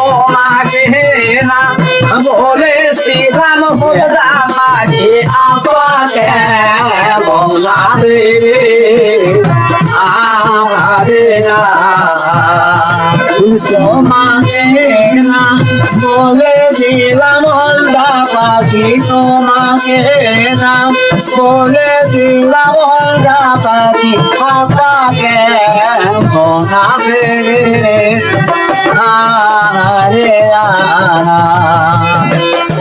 তোমাকে রাম বলে শ্রীরাম বলে রামারে আপাকে বলাবে আরে তোমাকে রাম বলে শ্রীরাম পাখি, তোমাকে রাম বলে শ্রীরাম পাখি আপাকে বলাবে Ah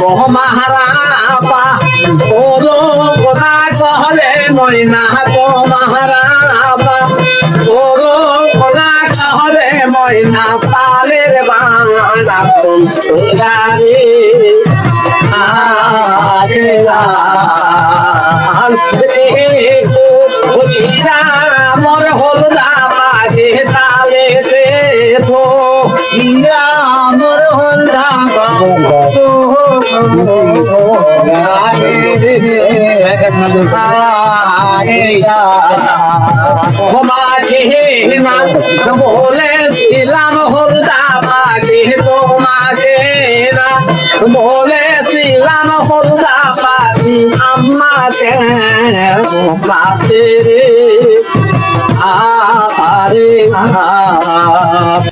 ও মহারাপা ওলো কোনা কহলে ময়না গো মহারাপা ওলো কোনা কহলে ময়না পালের বাঁধা কোন গারে আরে লাল রে গো হরিরা হলদা মাঝে তালে মর হলদা বলে ছিলাম হলদা পাখি তোমাকে না। বলে ছিলাম হলদা পাখি আমাকে পাশে রে আরে